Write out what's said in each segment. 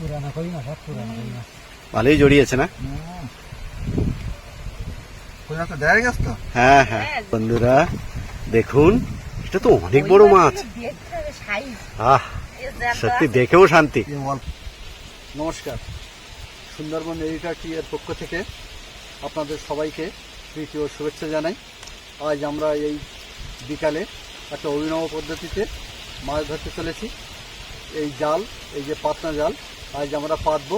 পুরানো কই মাছ সব পুরানো কই মাছ ভালোই জড়িয়েছে না? তো হ্যাঁ হ্যাঁ। বন্ধুরা দেখুন এটা তো অনেক বড় মাছ। আহ সত্যি দেখেও শান্তি। নমস্কার। সুন্দরবন এডিটার টি এর পক্ষ থেকে আপনাদের সবাইকে প্রীতি ও শুভেচ্ছা জানাই। আজ আমরা এই বিকালে একটা অভিনব পদ্ধতিতে মাছ ধরতে চলেছি। এই জাল এই যে পাতনা জাল আজ আমরা পাতবো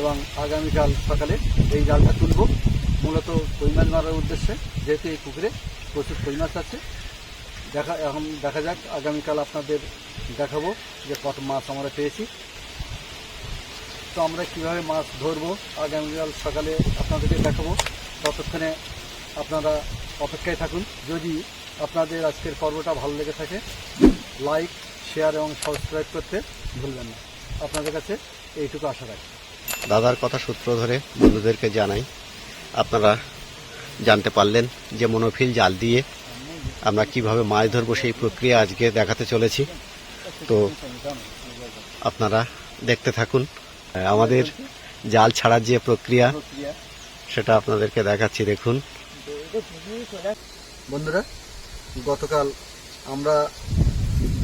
এবং আগামীকাল সকালে এই জালটা তুলব। মূলত কই মাছ মারার উদ্দেশ্যে, যেহেতু এই পুকুরে প্রচুর কই মাছ আছে, দেখা এখন দেখা যাক, আগামীকাল আপনাদের দেখাবো যে কত মাছ আমরা পেয়েছি। তো আমরা কীভাবে মাছ ধরবো, আগামীকাল সকালে আপনাদেরকে দেখাবো। ততক্ষণে আপনারা অপেক্ষায় থাকুন। যদি আপনাদের আজকের পর্বটা ভালো লেগে থাকে, লাইক, শেয়ার এবং সাবস্ক্রাইব করতে ভুলবেন না। আপনাদের কাছে এইটুকু আশা রাখি। দাদার কথা সূত্র ধরে বন্ধুদেরকে জানাই আপনারা জানতে পারলেন যে মনোফিল জাল দিয়ে আমরা কীভাবে মাছ ধরবো সেই প্রক্রিয়া আজকে দেখাতে চলেছি। তো আপনারা দেখতে থাকুন। আমাদের জাল ছাড়ার যে প্রক্রিয়া সেটা আপনাদেরকে দেখাচ্ছি দেখুন। বন্ধুরা গতকাল আমরা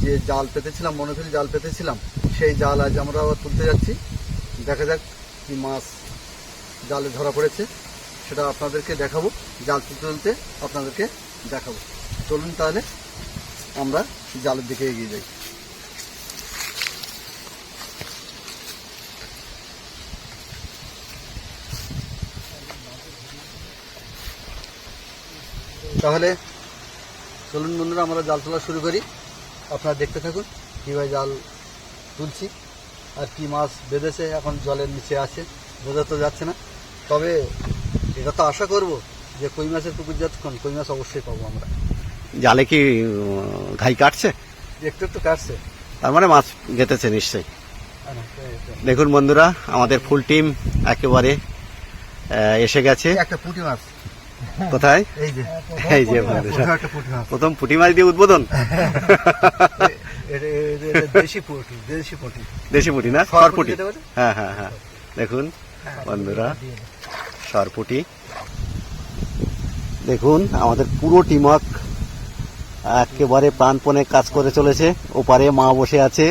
যে জাল পেতেছিলাম মনোফিল জাল পেতেছিলাম সেই জাল আজ আমরা তুলতে যাচ্ছি। দেখা যাক কি মাছ জালে ধরা পড়েছে। সেটা আপনাদেরকে দেখাবো। জাল তুলতে তুলতে আপনাদেরকে দেখাবো। চলুন তাহলে আমরা জালের দিকে এগিয়ে যাই। তাহলে চলুন বন্ধুরা, আমরা জাল তোলা শুরু করি। আপনারা দেখতে থাকুন কীভাবে জাল তুলছি। আর কি মাছ বেঁধেছে এখন জলের নিচে আছে। বোঝা তো যাচ্ছে না। তবে এটা তো আশা করব যে কই মাছের পুকুর যতক্ষণ কই মাছ অবশ্যই পাবো আমরা। জালে কি ঘাই কাটছে? একটু একটু কাটছে। তার মানে মাছ গেতেছে নিশ্চয়ই। না, এই তো। দেখুন বন্ধুরা আমাদের ফুল টিম একেবারে এসে গেছে। একটা পুঁটি মাছ। কোথায়? এই যে। এই যে প্রথম পুঁটি মাছ দিয়ে উদ্বোধন। দেশি পুঁটি দেশি পুঁটি। দেশি পুঁটি না? সর সর পুঁটি পুঁটি যেটা বলে? হ্যাঁ হ্যাঁ হ্যাঁ। দেখুন বন্ধুরা সর পুঁটি দেখুন আমাদের পুরো টিমক একেবারে প্রাণপণে কাজ করে চলেছে। ওপারে মা বসে আছে।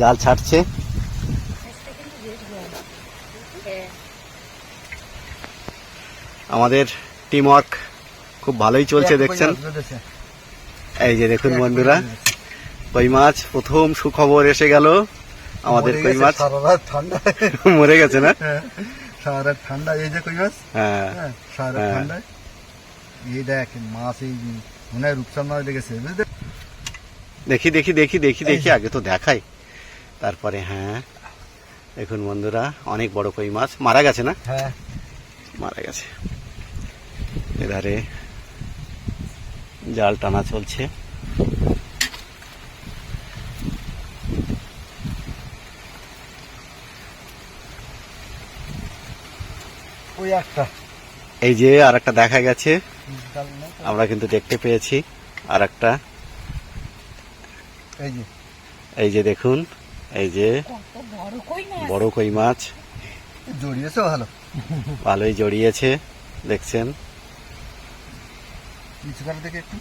জাল ছাড়ছে। আমাদের টিম ওয়ার্ক খুব ভালোই চলছে দেখছেন? এই যে দেখুন বন্ধুরা। কই মাছ? প্রথম সুখবর এসে গেল। আমাদের কই মাছ? সারা রাত ঠান্ডা মরে গেছে না? হ্যাঁ, সারা রাত ঠান্ডা এই যে কই মাছ? হ্যাঁ। হ্যাঁ, সারা রাত হ্যাঁ। এই দেখ মাছ এই মনে হয় রূপচাঁদ লেগেছে। দেখি দেখি দেখি দেখি দেখি আগে তো দেখাই। তারপরে হ্যাঁ। দেখুন বন্ধুরা অনেক বড় কই মাছ। মারা গেছে না? হ্যাঁ। মারা গেছে। এধারে জাল টানা চলছে। ওই একটা। এই যে আর একটা দেখা গেছে। আমরা কিন্তু দেখতে পেয়েছি আর একটা এই যে। এই যে দেখুন এই যে বড় কই মাছ? জড়িয়েছে ভালো। ভালোই জড়িয়েছে দেখছেন? থেকে একটু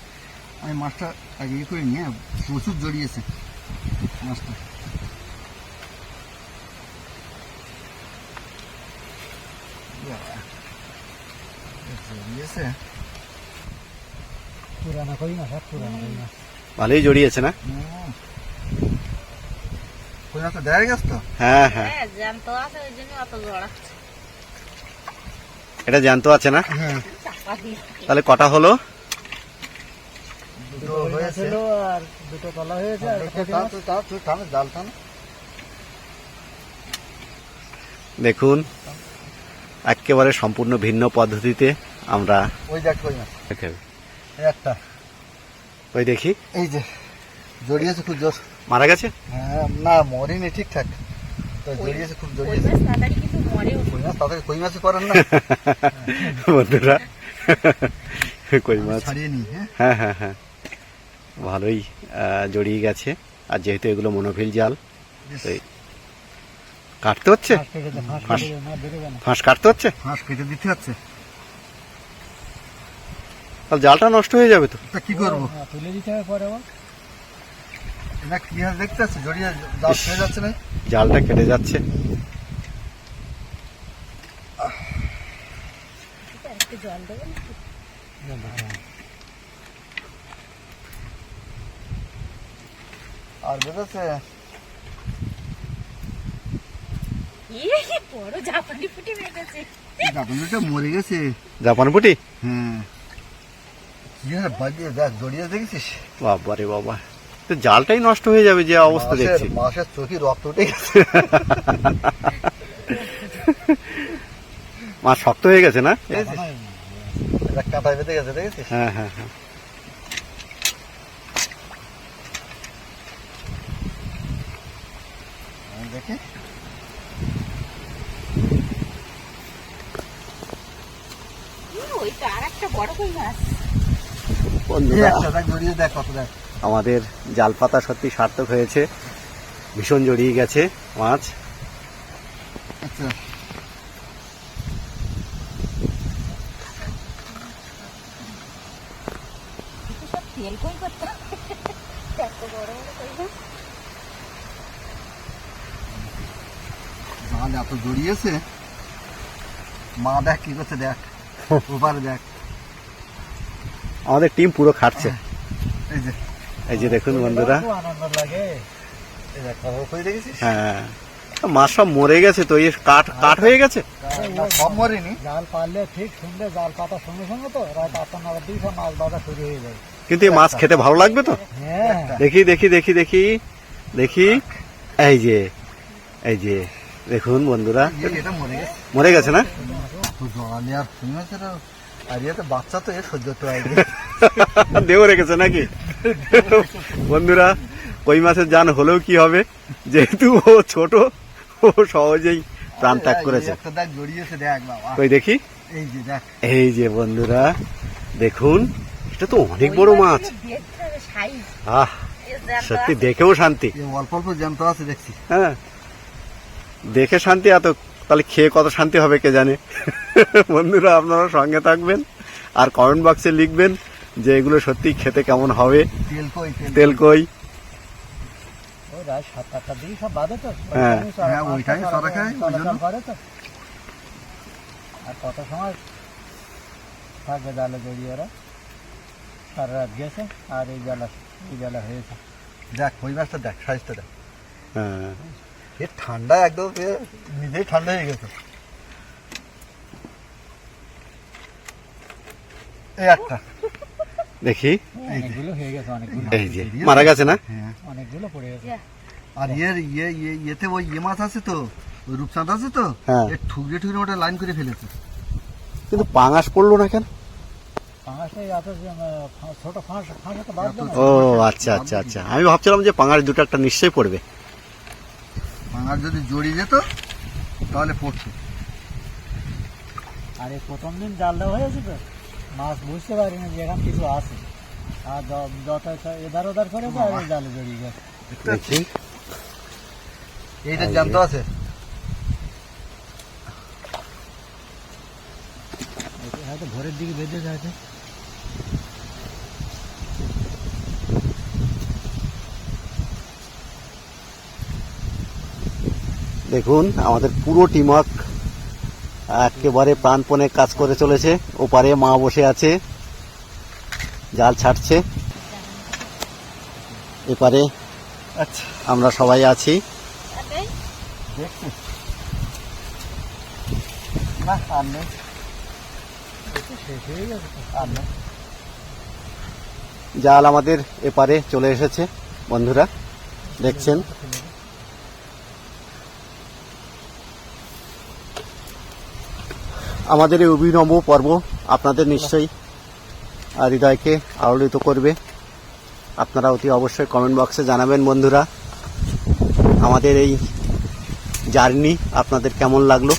আমি মাছটা আগে করে নিয়ে প্রচুর জড়িয়েছে মাছটা বাবা, এ জড়িয়েছে। পুরানো কই সব পুরানো কই মাছ ভালোই জড়িয়েছে না? মাছটা দেখা গেছে তো? হ্যাঁ হ্যাঁ। হ্যাঁ জ্যান্ত আছে ওই জন্য অত জড়াচ্ছে এটা জ্যান্ত আছে না? হ্যাঁ। তাহলে কটা হলো? দুটো আর দুটো তলা হয়েছে আর একটা তো টান তুই জাল দেখুন। একেবারে সম্পূর্ণ ভিন্ন পদ্ধতিতে আমরা ওই দেখ কই মাছ একটা। ওই দেখি। এই যে জড়িয়েছে খুব জোর। মারা গেছে? হ্যাঁ না মরিনি ঠিকঠাক তো জড়িয়েছে খুব জড়িয়েছে। কই মাছ? করেন না। বন্ধুরা কই মাছ? হ্যাঁ? হ্যাঁ হ্যাঁ হ্যাঁ। ভালোই জড়িয়ে গেছে। আর যেহেতু এগুলো মনোফিল জাল কাটতে হচ্ছে? ফাঁস ফাঁস ফাঁস। ফাঁস কাটতে হচ্ছে? হাঁস কেটে দিতে হচ্ছে। তাহলে জালটা নষ্ট হয়ে যাবে তো। তা কি করব? হ্যাঁ, তুলে দিতে হবে পরে কি দেখতে পাচ্ছি জড়িয়ে জাল যাচ্ছে না। জালটা কেটে যাচ্ছে। জল দেবেন আর বেরোচ্ছে ইয়ে বড় জাপানি ফুটি বেঁধেছে জাপানিটা মরে গেছে। জাপান পুটি? হ্যাঁ কি হারে বাজিয়ে দেখ জড়িয়ে দেখেছিস? বাবা রে বাবা। তো জালটাই নষ্ট হয়ে যাবে যে অবস্থা দেখছি। মাছের চোখে রক্ত উঠে গেছে। মাছ শক্ত হয়ে গেছে না? দেখেছিস? কাঁটায় বেঁধে গেছে দেখেছিস? হ্যাঁ হ্যাঁ হ্যাঁ। দেখি ওইটা আর একটা বড় কই মাছ এই বন্ধুরা একটা দেখ জড়িয়ে দেখ কত দেখ আমাদের জাল পাতা সত্যি সার্থক হয়েছে ভীষণ জড়িয়ে গেছে মাছ। আচ্ছা। একটু সব তেল কই করতে হবে। এত বড় বড় কই মাছ জাল এত জড়িয়েছে। মা দেখ কি করছে দেখ। ওপারে দেখ। আমাদের টিম পুরো খাটছে। এই যে। দেখুন বন্ধুরা। হ্যাঁ। মাছ সব মরে গেছে তো এই কাঠ কাঠ হয়ে গেছে? সব মরেনি। জাল পারলে ঠিক শুনলে জাল পাতার সঙ্গে সঙ্গে তো রাত আটটা নটার দিকে সব মাছ ধরা শুরু হয়ে যায়। কিন্তু এই মাছ খেতে ভালো লাগবে তো? হ্যাঁ। দেখি দেখি দেখি দেখি দেখি। এই যে এই যে দেখুন বন্ধুরা। মরে গেছে। মরে গেছে না? আর বাচ্চা তো এ সহ্য দেও রেখেছে নাকি? বন্ধুরা কই মাছের জান হলেও কি হবে? যেহেতু ও ছোট ও সহজেই প্রাণ ত্যাগ করেছে। একটা দেখ জড়িয়েছে দেখ বাবা। কই দেখি? এই যে দেখ। এই যে বন্ধুরা দেখুন এটা তো অনেক বড় মাছ। আহ সত্যি দেখেও শান্তি। অল্প অল্প জ্যান্ত আছে দেখছি। হ্যাঁ। দেখে শান্তি এত তাহলে খেয়ে কত শান্তি হবে কে জানে? বন্ধুরা আপনারা সঙ্গে থাকবেন আর কমেন্ট বক্সে লিখবেন যে এগুলো সত্যি খেতে কেমন হবে। তেল কই সারা রাত গেছে আর এই বেলা এই বেলা হয়েছে। দেখ ওই মাছটা দেখ সাইজটা দেখ। হ্যাঁ। এ ঠান্ডা একদম নিজেই ঠান্ডা হয়ে গেছে। এই একটা। দেখি। অনেকগুলো হয়ে গেছে অনেকগুলো। এই যে মারা গেছে না? হ্যাঁ। অনেকগুলো পড়ে গেছে। আর ইয়ের ইয়ে ইয়ে ইয়েতে ওই ইয়ে মাছ আছে তো ওই রূপচাঁদ আছে তো হ্যাঁ। ঠুকরে ঠুকরে ওটা লাইন করে ফেলেছে। কিন্তু পাঙাশ পড়ল না কেন? ও আচ্ছা আচ্ছা আচ্ছা। আমি ভাবছিলাম যে পাঙাশ দুটো একটা নিশ্চয়ই পড়বে। ভাঙার যদি জড়িয়ে যেত তাহলে পড়তো। আর এই প্রথম দিন জাল দেওয়া হয়েছে তো। মাছ বুঝতে পারিনি যে এখানে কিছু আছে। আর যত এধার ওধার আর এই জালে জড়িয়ে গেছে এইটা জ্যান্ত আছে। এটা হয়তো ভোরের দিকে বেঁধে যাচ্ছে দেখুন আমাদের পুরো টিমওয়ার্ক একেবারে প্রাণপণে কাজ করে চলেছে। ওপারে মা বসে আছে জাল ছাড়ছে। এপারে আচ্ছা। আমরা সবাই আছি। জাল আমাদের এপারে চলে এসেছে বন্ধুরা। দেখছেন? আমাদের এই অভিনব পর্ব আপনাদের নিশ্চয়ই হৃদয়কে আলোড়িত করবে। আপনারা অতি অবশ্যই কমেন্ট বক্সে জানাবেন বন্ধুরা আমাদের এই জার্নি আপনাদের কেমন লাগল?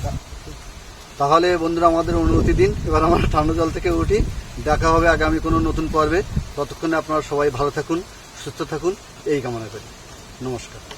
তাহলে বন্ধুরা আমাদের অনুমতি দিন। এবার আমরা ঠান্ডা জল থেকে উঠি। দেখা হবে আগামী কোনো নতুন পর্বে। ততক্ষণে আপনারা সবাই ভালো থাকুন সুস্থ থাকুন। এই কামনা করি। নমস্কার।